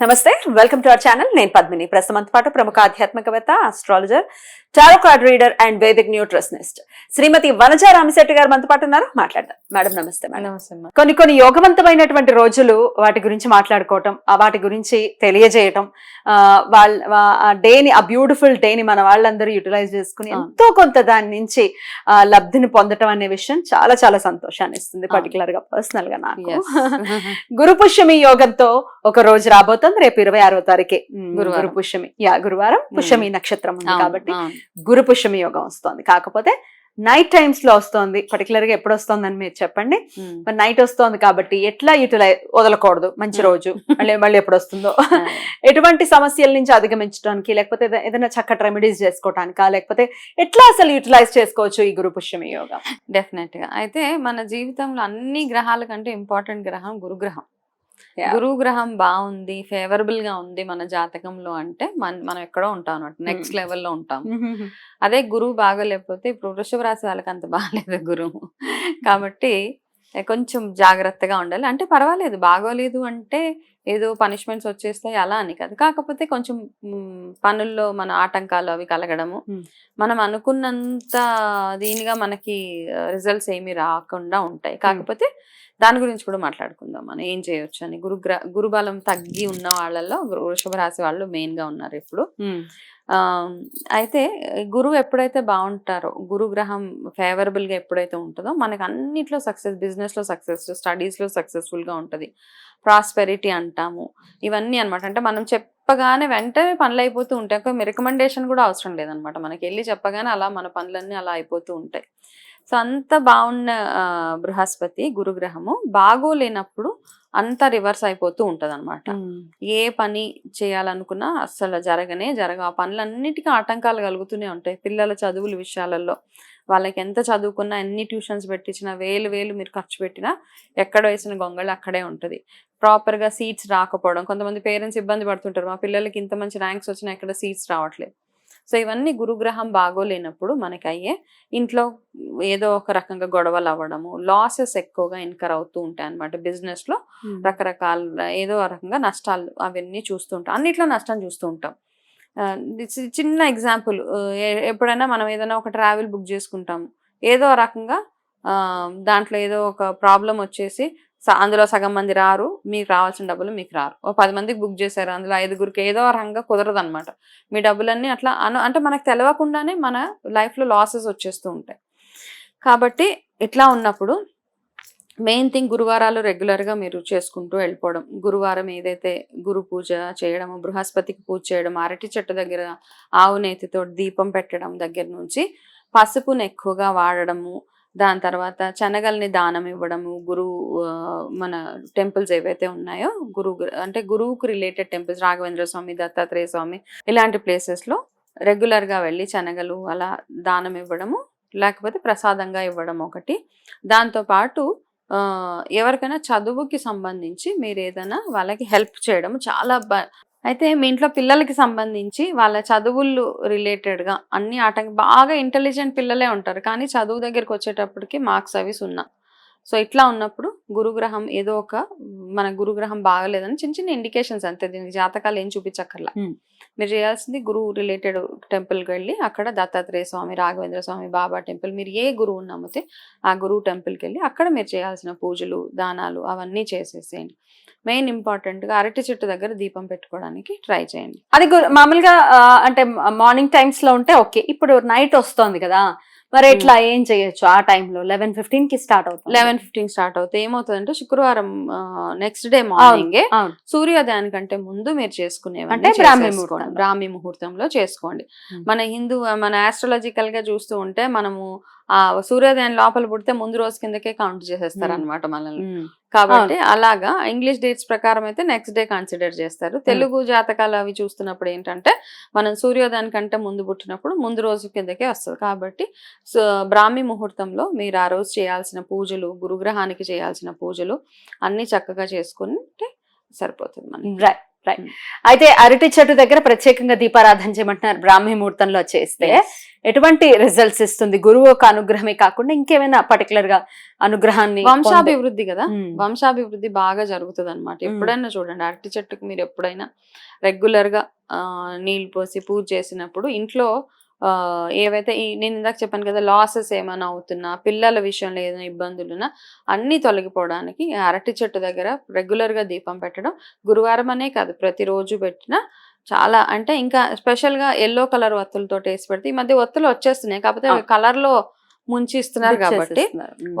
నమస్తే welcome to our channel నేను పద్మిని ప్రస్తుతం పాటు ప్రముఖ ఆధ్యాత్మికవేత్త astrologer tarot card reader and vedic nutritionist Shrimati Vanaja Ramasetti గారు మనతో పాటు ఉన్నారు మాట్లాడదాం మేడం నమస్తే మేడం. కొన్ని కొన్ని యోగవంతమైనటువంటి రోజులు వాటి గురించి మాట్లాడుకోవటం వాటి గురించి తెలియజేయటం వాళ్ళ డేని ఆ బ్యూటిఫుల్ డేని మన వాళ్ళందరూ యూటిలైజ్ చేసుకుని. ఎంతో కొంత దాని నుంచి లబ్ధిని పొందటం అనే విషయం చాలా చాలా సంతోషాన్ని ఇస్తుంది. పర్టికులర్గా పర్సనల్గా నాకు Yes. గురు పుష్యమి యోగంతో ఒక రోజు రాబోతుంది రేపు ఇరవై ఆరో తారీఖే. గురు పుష్యమి. యా గురువారం పుష్యమి నక్షత్రం ఉంది కాబట్టి. గురు పుష్యమి యోగం వస్తుంది. కాకపోతే నైట్ టైమ్స్లో వస్తుంది. పర్టికులర్గా ఎప్పుడు వస్తుందని మీరు చెప్పండి. మరి నైట్ వస్తోంది కాబట్టి ఎట్లా యూటిలైజ్ వదలకూడదు. మంచి. రోజు. మళ్ళీ మళ్ళీ ఎప్పుడు వస్తుందో. ఎటువంటి సమస్యల నుంచి అధిగమించడానికి లేకపోతే ఏద- ఏదైనా చక్కటి రెమెడీస్ చేసుకోవటానికా లేకపోతే ఎట్లా అసలు యూటిలైజ్ చేసుకోవచ్చు ఈ గురు పుష్యమి యోగం? డెఫినెట్గా. అయితే మన జీవితంలో అన్ని గ్రహాల కంటే ఇంపార్టెంట్ గ్రహం గురుగ్రహం. గురువు గ్రహం బాగుంది ఫేవరబుల్గా ఉంది మన జాతకంలో అంటే మన మనం ఎక్కడో ఉంటాం అనమాట నెక్స్ట్ లెవెల్లో ఉంటాం. అదే గురువు బాగోలేకపోతే ఇప్పుడు వృషభ రాశి వాళ్ళకి అంత బాగాలేదు గురువు. కాబట్టి ఏ, కొంచెం జాగ్రత్తగా ఉండాలి. అంటే పర్వాలేదు బాగోలేదు అంటే ఏదో పనిష్మెంట్స్ వచ్చేస్తాయి అలా అని కాదు. కాకపోతే కొంచెం పనుల్లో మన ఆటంకాలు అవి కలగడము. మనం అనుకున్నంత దీనిగా మనకి రిజల్ట్స్ ఏమీ రాకుండా ఉంటాయి. కాకపోతే దాని గురించి కూడా మాట్లాడుకుందాం మనం. ఏం చేయొచ్చు అని. గురుగ్ర గురుబలం తగ్గి ఉన్న వాళ్ళల్లో వృ- వృషభ రాశి వాళ్ళు మెయిన్గా ఉన్నారు ఇప్పుడు. అయితే గురువు ఎప్పుడైతే బాగుంటారో గురు గ్రహం గా ఎప్పుడైతే ఉంటుందో మనకి అన్నిట్లో సక్సెస్ బిజినెస్లో సక్సెస్ స్టడీస్లో సక్సెస్ఫుల్గా ఉంటది. ప్రాస్పెరిటీ అంటాము. ఇవన్నీ అన్నమాట. అంటే మనం చెప్పగానే వెంటనే పనులు అయిపోతూ ఉంటాయి. ఒక రికమెండేషన్ కూడా అవసరం లేదనమాట మనకి వెళ్ళి చెప్పగానే అలా మన పనులన్నీ అలా అయిపోతూ ఉంటాయి. సో అంత బాగున్న బృహస్పతి గురుగ్రహము బాగోలేనప్పుడు అంత రివర్స్ అయిపోతూ ఉంటది అనమాట ఏ పని చేయాలనుకున్నా అస్సలు జరగనే జరగ ఆ పనులన్నిటికీ ఆటంకాలు కలుగుతూనే ఉంటాయి. పిల్లల చదువుల విషయాలలో వాళ్ళకి ఎంత చదువుకున్నా ఎన్ని ట్యూషన్స్ పెట్టించినా వేలు వేలు మీరు ఖర్చు పెట్టినా ఎక్కడ వేసిన గొంగళి అక్కడే ఉంటుంది. ప్రాపర్గా సీట్స్ రాకపోవడం కొంతమంది పేరెంట్స్ ఇబ్బంది పడుతుంటారు. మా పిల్లలకి ఇంత మంచి ర్యాంక్స్ వచ్చినా ఎక్కడ సీట్స్ రావట్లేదు. సో ఇవన్నీ గురుగ్రహం బాగోలేనప్పుడు మనకి అయ్యే ఇంట్లో ఏదో ఒక రకంగా గొడవలు అవ్వడము లాసెస్ ఎక్కువగా ఇన్కర్ అవుతూ ఉంటాయి అనమాట బిజినెస్లో రకరకాల ఏదో రకంగా నష్టాలు అవన్నీ చూస్తూ ఉంటాం. అన్నిట్లో నష్టం చూస్తూ ఉంటాం. చిన్న ఎగ్జాంపుల్ ఎప్పుడైనా మనం ఏదైనా ఒక ట్రావెల్ బుక్ చేసుకుంటాము ఏదో రకంగా ఆ, దాంట్లో ఏదో ఒక ప్రాబ్లం వచ్చేసి అందులో సగం మంది రారు మీకు రావాల్సిన డబ్బులు మీకు రారు. ఓ పది మందికి బుక్ చేశారు అందులో ఐదుగురికి ఏదో రకంగా కుదరదు అనమాట మీ డబ్బులన్నీ అట్లా అను అంటే మనకు తెలియకుండానే మన లైఫ్లో లాసెస్ వచ్చేస్తూ ఉంటాయి. కాబట్టి ఇట్లా ఉన్నప్పుడు మెయిన్ థింగ్ గురువారాలు రెగ్యులర్గా మీరు చేసుకుంటూ వెళ్ళిపోవడం. గురువారం ఏదైతే గురు పూజ చేయడము బృహస్పతికి పూజ చేయడం అరటి చెట్టు దగ్గర ఆవు నేతితో దీపం పెట్టడం దగ్గర నుంచి పసుపును ఎక్కువగా వాడడము దాని తర్వాత శనగల్ని దానం ఇవ్వడము గురువు మన టెంపుల్స్ ఏవైతే ఉన్నాయో గురువు అంటే గురువుకు రిలేటెడ్ టెంపుల్స్ రాఘవేంద్ర స్వామి దత్తాత్రేయ స్వామి ఇలాంటి ప్లేసెస్లో రెగ్యులర్గా వెళ్ళి శనగలు అలా దానం ఇవ్వడము లేకపోతే ప్రసాదంగా ఇవ్వడం ఒకటి. దాంతోపాటు ఎవరికైనా చదువుకి సంబంధించి మీరు ఏదైనా వాళ్ళకి హెల్ప్ చేయడం చాలా బ- అయితే మీ ఇంట్లో పిల్లలకి సంబంధించి వాళ్ళ చదువులు రిలేటెడ్గా అన్ని ఆటంక బాగా ఇంటెలిజెంట్ పిల్లలే ఉంటారు. కానీ చదువు దగ్గరికి వచ్చేటప్పటికి మార్క్స్ అవి సున్నా. సో ఇట్లా ఉన్నప్పుడు గురుగ్రహం ఏదో ఒక మన గురుగ్రహం బాగలేదని చిన్న చిన్న ఇండికేషన్స్ అంతే. దీనికి జాతకాలు ఏం చూపించక్కర్లా. మీరు చేయాల్సింది గురువు రిలేటెడ్ టెంపుల్కి వెళ్ళి అక్కడ దత్తాత్రేయ స్వామి రాఘవేంద్ర స్వామి బాబా టెంపుల్ మీరు ఏ గురువు నమ్మితే ఆ గురువు టెంపుల్కి వెళ్ళి అక్కడ మీరు చేయాల్సిన పూజలు దానాలు అవన్నీ చేసేసేయండి. మెయిన్ ఇంపార్టెంట్గా అరటి చెట్టు దగ్గర దీపం పెట్టుకోవడానికి ట్రై చేయండి. అది మామూలుగా అంటే మార్నింగ్ టైమ్స్లో ఉంటే ఓకే. ఇప్పుడు నైట్ వస్తోంది కదా. మరి ఎట్లా ఏం చేయొచ్చు ఆ టైంలో? లెవెన్ ఫిఫ్టీన్కి స్టార్ట్ అవుతుంది. లెవెన్ ఫిఫ్టీన్ స్టార్ట్ అవుతే ఏమవుతుందంటే శుక్రవారం నెక్స్ట్ డే మార్నింగ్ అవును సూర్యోదయానికంటే ముందు మీరు చేసుకునే అంటే బ్రాహ్మీ ముహూర్తంలో. బ్రాహ్మీ ముహూర్తంలో చేసుకోండి. Hmm. మన హిందూ మన ఆస్ట్రాలజికల్గా చూస్తూ ఉంటే మనము ఆ సూర్యోదయం లోపల పుడితే ముందు రోజు కిందకే కౌంట్ చేసేస్తారు. అనమాట మనల్ని. కాబట్టి అలాగా ఇంగ్లీష్ డేట్స్ ప్రకారం అయితే నెక్స్ట్ డే కన్సిడర్ చేస్తారు. తెలుగు జాతకాలు అవి చూస్తున్నప్పుడు ఏంటంటే మనం సూర్యోదయానికంటే ముందు పుట్టినప్పుడు ముందు రోజు కిందకే వస్తుంది. కాబట్టి బ్రాహ్మీ ముహూర్తంలో మీరు ఆ రోజు చేయాల్సిన పూజలు గురుగ్రహానికి చేయాల్సిన పూజలు అన్ని చక్కగా చేసుకుంటే సరిపోతుంది మనకి. Right right Mm. అయితే అరటి చెట్టు దగ్గర ప్రత్యేకంగా దీపారాధన చేయమంటున్నారు బ్రాహ్మీ ముహూర్తంలో చేస్తే. ఎటువంటి రిజల్ట్స్ ఇస్తుంది? గురువు యొక్క అనుగ్రహమే కాకుండా ఇంకేమైనా పర్టికులర్గా అనుగ్రహాన్ని వంశాభివృద్ధి కదా? మ్మ్. వంశాభివృద్ధి బాగా జరుగుతుంది అనమాట ఎప్పుడైనా చూడండి అరటి చెట్టుకు మీరు ఎప్పుడైనా రెగ్యులర్గా ఆ, నీళ్ళు పోసి పూజ చేసినప్పుడు ఇంట్లో ఏవైతే ఈ నేను ఇందాక చెప్పాను కదా లాసెస్ ఏమైనా అవుతున్నా పిల్లల విషయంలో ఏదైనా ఇబ్బందులున్నా అన్ని తొలగిపోవడానికి అరటి చెట్టు దగ్గర రెగ్యులర్గా దీపం పెట్టడం గురువారం అనే కాదు ప్రతిరోజు పెట్టినా చాలా అంటే ఇంకా స్పెషల్గా ఎల్లో కలర్ ఒత్తులతో వేసి పెడితే ఈ మధ్య ఒత్తులు వచ్చేస్తున్నాయి కాకపోతే ఆ. కలర్లో ముంచి ఇస్తున్నారు కాబట్టి.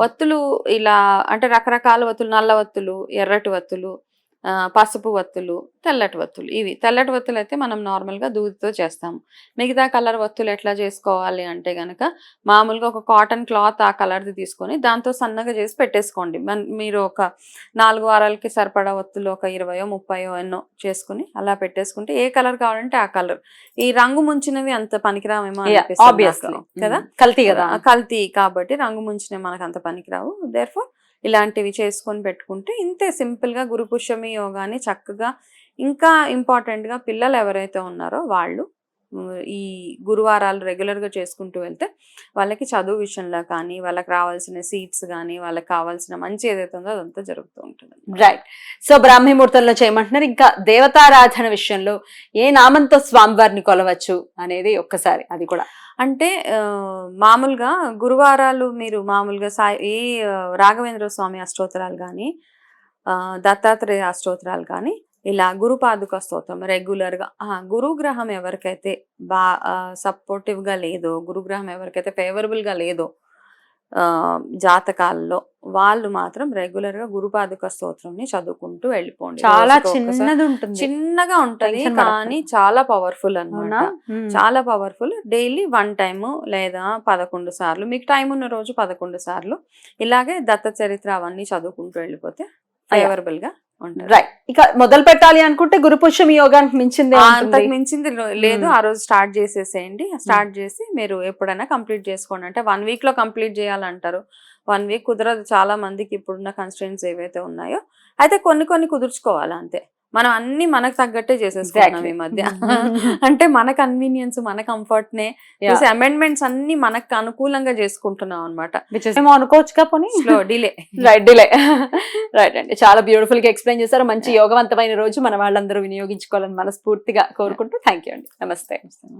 ఒత్తులు ఇలా అంటే రకరకాల ఒత్తులు నల్ల ఒత్తులు ఎర్రటి ఒత్తులు ఆ, పసుపు ఒత్తులు తెల్లటి ఒత్తులు ఇవి తెల్లటి ఒత్తులు అయితే మనం నార్మల్గా దూదితో చేస్తాము. మిగతా కలర్ ఒత్తులు ఎట్లా చేసుకోవాలి అంటే గనక మామూలుగా ఒక కాటన్ క్లాత్ ఆ కలర్ది తీసుకొని దాంతో సన్నగా చేసి పెట్టేసుకోండి. మీరు ఒక నాలుగు వారాలకి సరిపడా ఒత్తులు ఒక ఇరవయో ముప్పయో ఎన్నో చేసుకుని అలా పెట్టేసుకుంటే ఏ కలర్ కావాలంటే ఆ కలర్. ఈ రంగు ముంచినవి అంత పనికిరామేమో. కదా? Mm. కల్తీ కదా. కల్తీ కాబట్టి రంగు ముంచిన మనకు అంత పనికిరావు. దేర్ఫోర్ ఇలాంటివి చేసుకొని పెట్టుకుంటే ఇంతే సింపుల్గా యోగాని చక్కగా ఇంకా ఇంపార్టెంట్గా పిల్లలు ఎవరైతే ఉన్నారో వాళ్ళు ఈ గురువారాలు రెగ్యులర్గా చేసుకుంటూ వెళ్తే వాళ్ళకి చదువు విషయంలో కానీ వాళ్ళకి రావాల్సిన సీట్స్ కానీ వాళ్ళకి కావాల్సిన మంచి ఏదైతే ఉందో అదంతా జరుగుతూ ఉంటుంది రైట్ సో బ్రాహ్మీ ముహూర్తంలో చేయమంటున్నారు. ఇంకా దేవతారాధన విషయంలో ఏ నామంతో స్వామివారిని కొలవచ్చు అనేది ఒక్కసారి అది కూడా. అంటే మామూలుగా గురువారాలు మీరు మామూలుగా సాయి ఏ రాఘవేంద్ర స్వామి అష్టోత్తరాలు కానీ దత్తాత్రేయ అష్టోత్తరాలు కానీ ఇలా గురుపాదుక స్తోత్రం రెగ్యులర్గా గురుగ్రహం ఎవరికైతే బా సపోర్టివ్గా లేదో గురుగ్రహం ఎవరికైతే ఫేవరబుల్గా లేదో ఆ, జాతకాల్లో వాళ్ళు మాత్రం రెగ్యులర్గా గురుపాదుక స్తోత్రంని చదువుకుంటూ వెళ్ళిపోండి చాలా. చిన్నది ఉంటుంది చిన్నగా ఉంటది. కానీ చాలా పవర్ఫుల్ Mm. చాలా పవర్ఫుల్ డైలీ వన్ టైము లేదా పదకొండు సార్లు మీకు టైం ఉన్న రోజు పదకొండు సార్లు ఇలాగే దత్త చరిత్ర అవన్నీ చదువుకుంటూ వెళ్ళిపోతే ఫేవరబుల్గా రైట్ ఇక మొదలు పెట్టాలి అనుకుంటే గురు పుష్యమి యోగానికి మించింది అంతకు మించింది లేదు. మ్మ్. ఆ రోజు స్టార్ట్ చేసేసేయండి. స్టార్ట్ చేసి మీరు ఎప్పుడైనా కంప్లీట్ చేసుకోండి. అంటే వన్ వీక్లో కంప్లీట్ చేయాలంటారు. వన్ వీక్ కుదరదు. చాలా మందికి ఇప్పుడున్న కన్స్టెంట్స్ ఏవైతే ఉన్నాయో అయితే కొన్ని కొన్ని కుదుర్చుకోవాలి అంతే. మనం అన్ని మనకు తగ్గట్టే చేసేసుకున్నాం ఈ మధ్య. అంటే మన కన్వీనియన్స్ మన కంఫర్ట్ నే. అమెండ్మెంట్స్ అన్ని మనకు అనుకూలంగా చేసుకుంటున్నాం అనమాట అనుకోవచ్చుగా పోనీ. Slow delay right delay right అండి చాలా బ్యూటిఫుల్గా ఎక్స్ప్లెయిన్ చేశారు. మంచి యోగవంతమైన రోజు మన వాళ్ళందరూ వినియోగించుకోవాలని మనస్ఫూర్తిగా కోరుకుంటూ థ్యాంక్ యూ అండి. నమస్తే